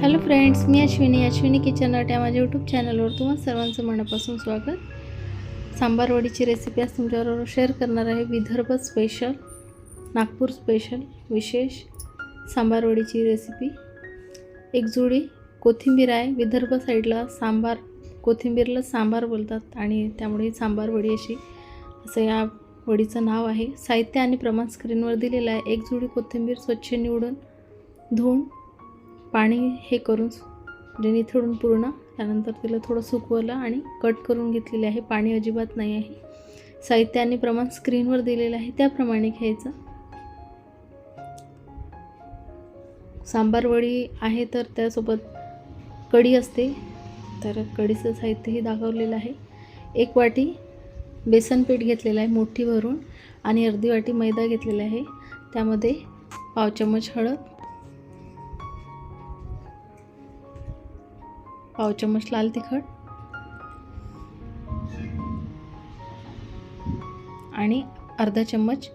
Hello friends मी Ashwini. Ashwini kitchen अट या माझ्या यूट्यूब चॅनलवर तुम्हा सर्वांचं मनापासून स्वागत. सांबारवडीची रेसिपी आज तुमच्याबरोबर शेअर करणार आहे विदर्भ स्पेशल नागपूर स्पेशल विशेष सांबारवडीची रेसिपी एक जुडी कोथिंबीर आहे विदर्भ साईडला सांबार कोथिंबीरला सांबार बोलतात आणि त्यामुळे सांबारवडी सांबार वडी अशी असं या वडीचं नाव आहे. साहित्य आणि प्रमाण स्क्रीनवर दिलेलं आहे. एक जुडी कोथिंबीर स्वच्छ निवडून धुवून पाणी हे करून म्हणजे निथळून पूर्ण त्यानंतर तिला थोडं सुकवलं आणि कट करून घेतलेले आहे. पाणी अजिबात नाही आहे. साहित्य आणि प्रमाण स्क्रीनवर दिलेलं आहे. त्याप्रमाणे घ्यायचं. सांबार वडी आहे तर त्यासोबत कढी असते. तर कढीचं साहित्यही दाखवलेलं आहे. एक वाटी बेसन पीठ घेतलेलं आहे. मोठी भरून आणि अर्धी वाटी मैदा घेतलेला आहे. त्यामध्ये पाव चम्मच हळद पाव चमच लाल तिखट. आणि अर्धा चम्मच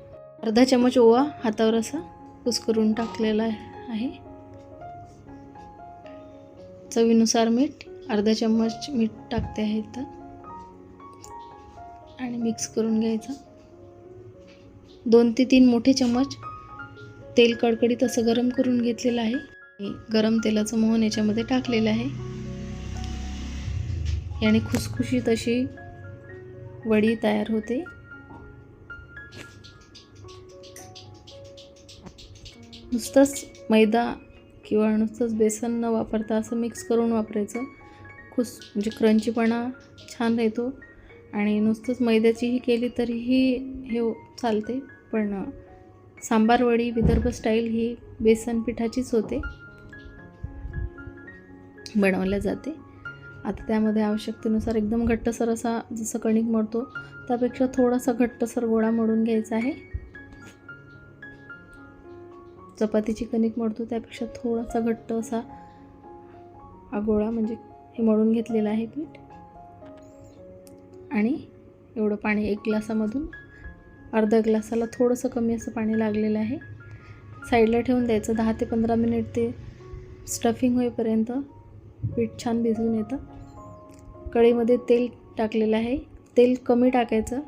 अर्धा चम्मच ओवा हातावर असा कुसकरून टाकलेला आहे. चवीनुसार मीठ अर्धा चम्मच मीठ टाकते आहे तर आणि मिक्स करून घ्यायचं. दोन ते तीन मोठे चम्मच तेल कडकडीत असं गरम करून घेतलेलं आहे. गरम तेलाचं मोहन याच्यामध्ये टाकलेलं आहे. याने खुसखुशीत अशी वडी तयार होते. नुसतंच मैदा किंवा नुसतंच बेसन न वापरता असं मिक्स करून वापरायचं. खुस म्हणजे क्रंचीपणा छान येतो आणि नुसतंच मैद्याचीही केली तरीही हे चालते. पण सांबार वडी विदर्भ स्टाईल ही बेसन पिठाचीच होते. बनवल्या जाते. आता त्यामध्ये आवश्यकतेनुसार एकदम घट्टसर असा जसं कणिक मळतो त्यापेक्षा थोडासा घट्टसर गोळा मळून घ्यायचा आहे. चपातीची कणिक मळतो त्यापेक्षा थोडासा घट्ट असा हा गोळा म्हणजे हे मळून घेतलेला आहे पीठ. आणि एवढं पाणी एक ग्लासामधून अर्धा ग्लासाला थोडंसं कमी असं पाणी लागलेलं आहे. साईडला ठेवून द्यायचं दहा ते पंधरा मिनिट ते स्टफिंग होईपर्यंत पीठ छान भिजून येतं. कढईमध्ये तेल टाकलेलं आहे. तेल कमी टाकायचं.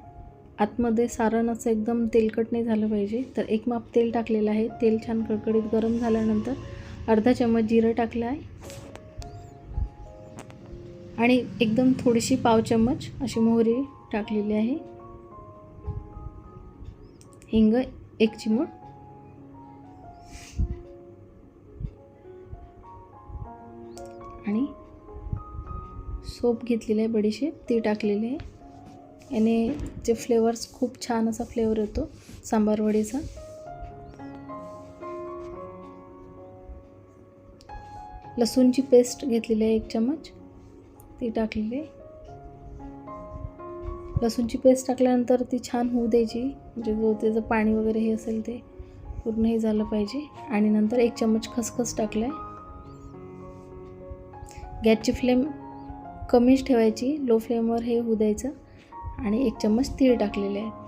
आतमध्ये सारण असं एकदम तेलकट नाही झालं पाहिजे. तर एक माप तेल टाकलेलं आहे. तेल छान कडकडीत गरम झाल्यानंतर अर्धा चम्मच जिरं टाकलं आहे. आणि एकदम थोडीशी पाव चम्मच अशी मोहरी टाकलेली आहे. हिंग एक चिमूट. सोप घेतलेली आहे बडीशेप ती टाकलेली आहे. याने जे फ्लेवर्स खूप छान असा फ्लेवर येतो सांबार वडीचा लसूणची पेस्ट घेतलेली आहे एक चम्मच ती टाकलेली आहे. लसूणची पेस्ट टाकल्यानंतर ती छान होऊ द्यायची म्हणजे जो त्याचं पाणी वगैरे हे असेल ते पूर्ण हे झालं पाहिजे. आणि नंतर एक चम्मच खसखस टाकलं आहे गॅसची फ्लेम कमीच ठेवायची लो फ्लेमवर हे होऊ द्यायचं आणि एक चम्मच तीळ टाकलेले आहे.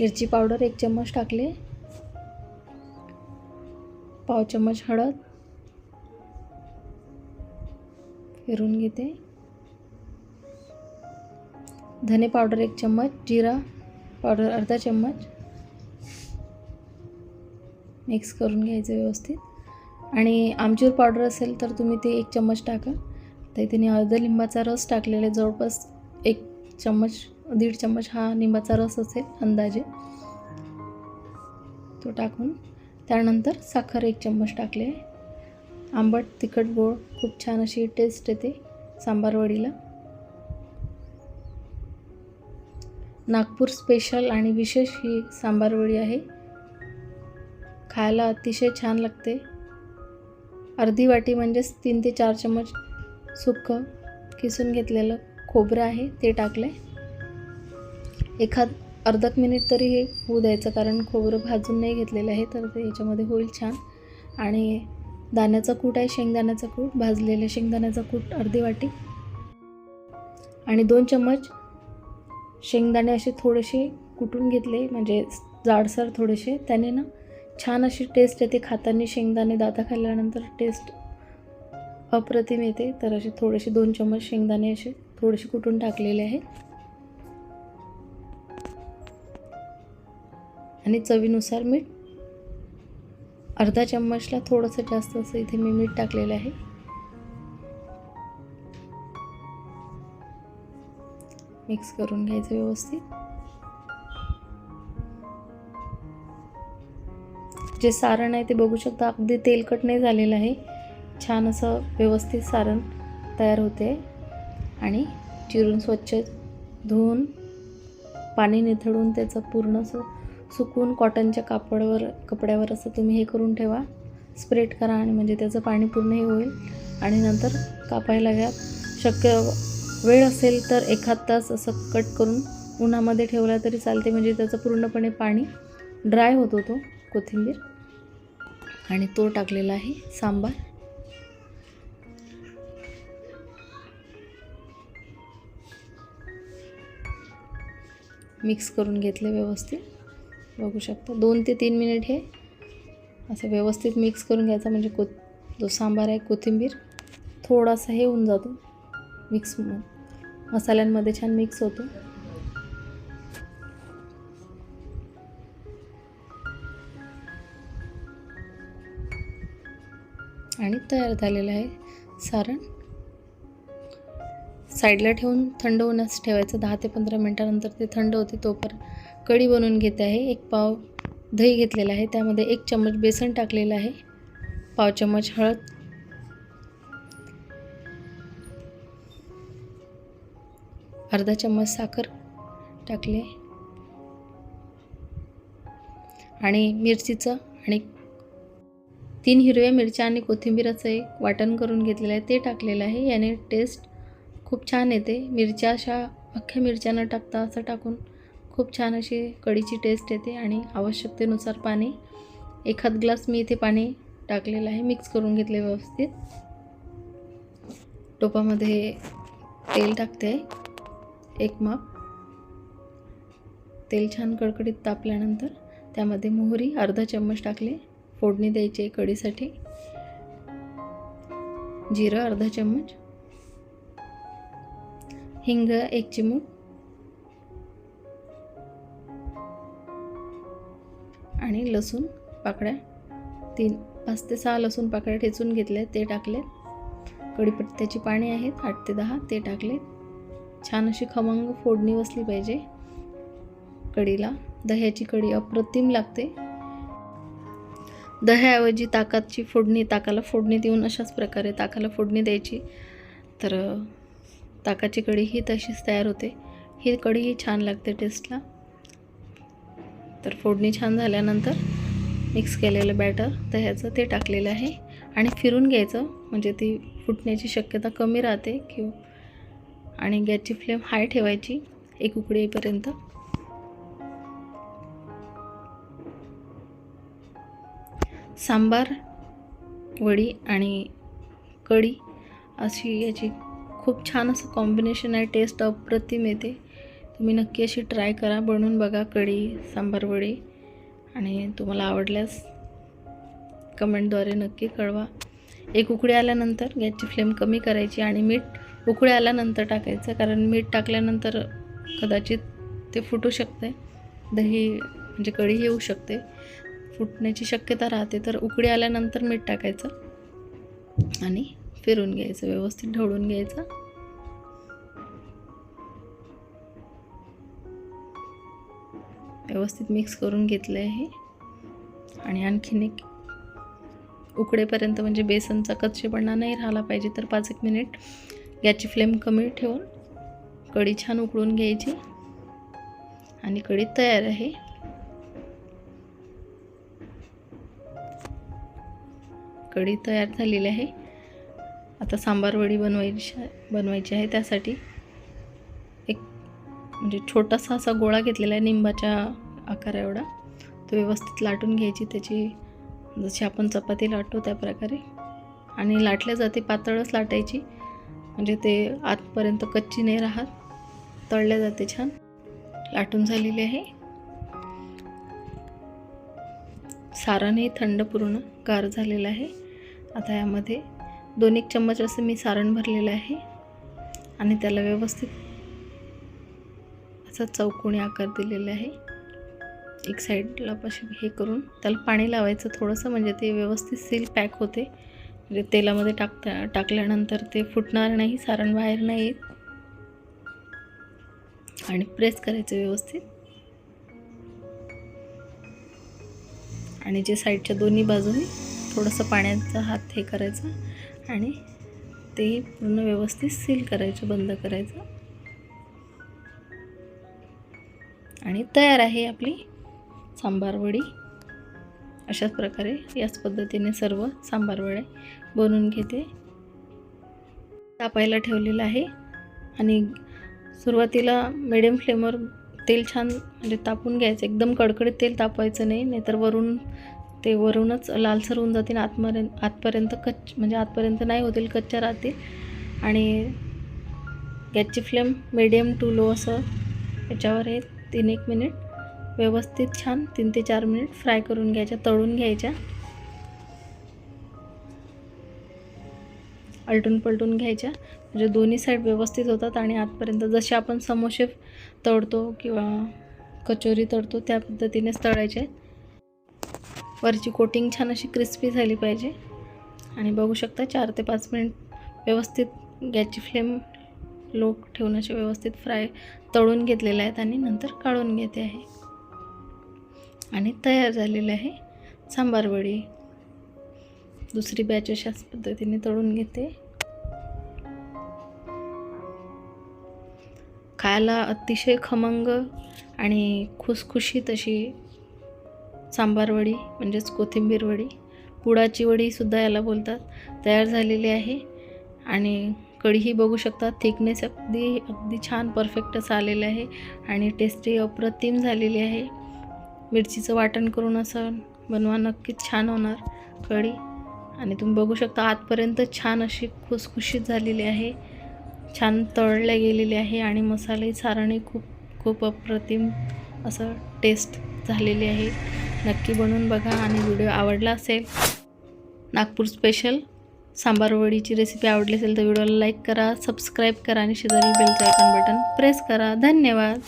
मिरची पावडर एक चम्मच टाकले. पाव चम्मच हळद. फिरून घेते. धने पावडर एक चम्मच जिरा पावडर अर्धा चम्मच. मिक्स करून घ्यायचं व्यवस्थित. आणि आमचूर पावडर असेल तर तुम्ही ते एक चम्मच टाका. तर इथे मी अर्धा लिंबाचा रस टाकलेला आहे. जवळपास एक चम्मच दीड चम्मच हा लिंबाचा रस असेल अंदाजे. तो टाकून त्यानंतर साखर एक चम्मच टाकले आहे. आंबट तिखट गोड खूप छान अशी टेस्ट येते सांबारवडीला. नागपूर स्पेशल आणि विशेष ही सांबारवडी आहे. खायला अतिशय छान लागते. अर्धी वाटी म्हणजेच तीन ते चार चम्मच सुक्कं किसून घेतलेलं खोबरं आहे ते टाकलं आहे एखाद अर्धक मिनिट तरी हे होऊ द्यायचं कारण खोबरं भाजून नाही घेतलेलं आहे तर ते याच्यामध्ये होईल छान. आणि दाण्याचा कूट आहे शेंगदाण्याचा कूट भाजलेलं शेंगदाण्याचा कूट अर्धी वाटी. आणि दोन चम्मच शेंगदाणे असे थोडेसे कुटून घेतले म्हणजे जाडसर थोडेसे त्याने ना छान अशी टेस्ट येते खाताना शेंगदाणे दाता खाल्ल्यानंतर टेस्ट अप्रतिम येते. तर असे थोडेसे दोन चम्मच शेंगदाणे असे थोडेसे कुटून टाकलेले आहे. आणि चवीनुसार मीठ अर्धा चम्मचला थोडंसं जास्त असं इथे मी मीठ टाकलेलं आहे. मिक्स करून घ्यायचं व्यवस्थित. जे सारण आहे ते बघू शकता. अगदी तेलकट नाही झालेलं आहे. छान असं व्यवस्थित सारण तयार होते. आणि चिरून स्वच्छ धुवून पाणी निथळून त्याचं पूर्ण असं सुकून कॉटनच्या कापडवर कपड्यावर असं तुम्ही हे करून ठेवा. स्प्रेड करा आणि म्हणजे त्याचं पाणी पूर्ण हे होईल. आणि नंतर कापायला घ्या. शक्य वेळ असेल तर एखाद तास असं कट करून उन्हामध्ये ठेवला तरी चालते. म्हणजे त्याचं पूर्णपणे पाणी ड्राय होत होतो. कोथिंबीर. आणि तो टाकलेला आहे सांबार. मिक्स करून घेतले व्यवस्थित. बघू शकता दोन ते तीन मिनिट हे असं व्यवस्थित मिक्स करून घ्यायचा म्हणजे को जो सांबार आहे कोथिंबीर थोडासा हे होऊन जातो. मिक्स मसाल्यांमध्ये छान मिक्स होतो. आणि तयार झालेलं आहे. सारण साईडला ठेवून थंड होण्यास ठेवायचं. दहा ते पंधरा मिनटानंतर ते थंड होते तोपर्यंत कढी बनवून घेते आहे. एक पाव दही घेतलेला आहे. त्यामध्ये एक चम्मच बेसन टाकलेलं आहे. पाव चम्मच हळद. अर्धा चम्मच साखर टाकले. आणि मिरचीचं आणि तीन हिरव्या मिरच्या आणि कोथिंबीरचं एक वाटण करून घेतलेलं आहे. ते टाकलेलं आहे. याने टेस्ट खूप छान येते. मिरच्या अशा अख्ख्या मिरच्या न टाकता असं टाकून खूप छान अशी कढीची टेस्ट येते आणि आवश्यकतेनुसार पाणी एखाद ग्लास मी इथे पाणी टाकलेलं आहे. मिक्स करून घेतले व्यवस्थित. टोपामध्ये तेल टाकते. एक माप. तेल छान कडकडीत तापल्यानंतर त्यामध्ये मोहरी अर्धा चम्मच टाकले. फोडणी द्यायची आहे कढीसाठी. जिरं अर्धा चम्मच. हिंग एक चिमूट. आणि लसूण पाकळ्या. तीन पाच ते सहा लसूण पाकळ्या ठेचून घेतले ते टाकले कढीपत्त्याची पाणी आहेत आठ ते दहा ते टाकले छान अशी खमंग फोडणी बसली पाहिजे. कढीला दह्याची कढी अप्रतिम लागते. दह्याऐवजी ताकाची फोडणी ताकाला फोडणी देऊन अशाच प्रकारे ताकाला फोडणी द्यायची. तर ताकाची कढी ही तशीच तयार होते. ही कढी छान लागते टेस्टला तर फोडणी छान झाल्यानंतर मिक्स केलेलं बॅटर दह्याचं ते टाकलेलं आहे. आणि फिरून घ्यायचं म्हणजे ती फुटण्याची शक्यता कमी राहते किंवा आणि गॅसची फ्लेम हाय ठेवायची एक उकडी येईपर्यंत. सांबार वडी आणि कढी अशी याची खूप छान असं कॉम्बिनेशन आहे. टेस्ट अप्रतिम येते. तुम्ही नक्की अशी ट्राय करा. बनवून बघा कढी सांबार वडी. आणि तुम्हाला आवडल्यास कमेंटद्वारे नक्की कळवा. एक उकडी आल्यानंतर गॅसची फ्लेम कमी करायची आणि मीठ उकळी आल्यानंतर टाकायचं. कारण मीठ टाकल्यानंतर कदाचित ते फुटू शकते दही म्हणजे कढी येऊ शकते. फुटण्याची शक्यता राहते. तर उकडी आल्यानंतर मीठ टाकायचं आणि फिरून घ्यायचं व्यवस्थित ढवळून घ्यायचं. व्यवस्थित मिक्स करून घेतलं आहे आणि आणखीन एक उकडेपर्यंत म्हणजे बेसनचा कच्चेपणा नाही राहिला पाहिजे तर पाच एक मिनिट गॅसची फ्लेम कमी ठेवून कढी छान उकळून घ्यायची. आणि कढी तयार आहे. कढी तयार झालेली आहे. आता सांबार वडी बनवायची बनवायची आहे. त्यासाठी एक म्हणजे छोटासा असा गोळा घेतलेला आहे निंबाच्या आकारा एवढा. तो व्यवस्थित लाटून घ्यायची. त्याची जशी आपण चपाती लाटतो त्या प्रकारे. आणि लाटल्या जाते पातळच लाटायची. म्हणजे ते आतपर्यंत कच्ची नाही राहत. तळल्या जाते छान. लाटून झालेली आहे. साराने थंड पूर्ण. गार झालेलं आहे. आता यामध्ये दोन एक चम्मच असं मी सारण भरलेलं आहे. आणि त्याला व्यवस्थित असा चौकोनी आकार दिलेला आहे. एक साईडला पाशी हे करून त्याला पाणी लावायचं थोडंसं म्हणजे ते व्यवस्थित सील पॅक होते. म्हणजे तेलामध्ये टाकता टाकल्यानंतर ते फुटणार नाही सारण बाहेर नाही येत. आणि प्रेस करायचं व्यवस्थित. आणि जे साईडच्या दोन्ही बाजूने थोडंसं पाण्याचा हात हे करायचा आणि ते पूर्ण व्यवस्थित सील करायचं बंद करायचं. आणि तयार आहे आपली सांबारवडी अशाच प्रकारे याच पद्धतीने सर्व सांबार बनवून घेते. तापायला ठेवलेलं आहे. आणि सुरुवातीला मिडियम फ्लेमवर तेल छान म्हणजे तापून घ्यायचं. एकदम कडकडीत तेल तापवायचं नाही नाहीतर वरून ते वरूनच लालसर होऊन जातील आतपर्यंत आतपर्यंत कच्च म्हणजे आतपर्यंत नाही होतील कच्च्या राहतील. आणि गॅसची फ्लेम मिडियम टू लो असं याच्यावर हे तीन एक मिनिट. व्यवस्थित छान तीन ते चार मिनिट फ्राय करून घ्यायच्या तळून घ्यायच्या. आलटून पलटून घ्यायच्या. म्हणजे दोन्ही साईड व्यवस्थित होतात आणि आतपर्यंत जसे आपण समोसे तळतो किंवा कचोरी तळतो त्या पद्धतीनेच तळायचे. वरची कोटिंग छान अशी क्रिस्पी झाली पाहिजे. आणि बघू शकता चार ते पाच मिनिट व्यवस्थित गॅसची फ्लेम लो ठेवून असे व्यवस्थित फ्राय तळून घेतलेले आहेत आणि नंतर काढून घेते आहे. आणि तयार झालेले आहे सांबारवडी दुसरी बॅच अशाच पद्धतीने तळून घेते. खायला अतिशय खमंग आणि खुसखुशीत अशी सांबार वडी म्हणजेच कोथिंबीर वडी पुडाची वडीसुद्धा याला बोलतात. तयार झालेली आहे आणि कढीही बघू शकता. थिकनेस अगदी अगदी छान परफेक्ट असं आलेलं आहे आणि टेस्टी अप्रतिम झालेली आहे. मिरचीचं वाटण करून असं बनवा नक्कीच छान होणार कढी. आणि तुम्ही बघू शकता आतपर्यंत छान अशी खुसखुशीत झालेली आहे. छान तळल्या गेलेली आहे आणि मसाले सारणी खूप खूप अप्रतिम असं टेस्ट झालेली आहे. नक्की बनवून बघा आणि व्हिडिओ आवडला असेल नागपूर स्पेशल सांबार वडीची रेसिपी आवडली असेल तर व्हिडिओला लाईक करा सबस्क्राईब करा आणि शेजारी बेलचं आयकॉन बटन प्रेस करा. धन्यवाद!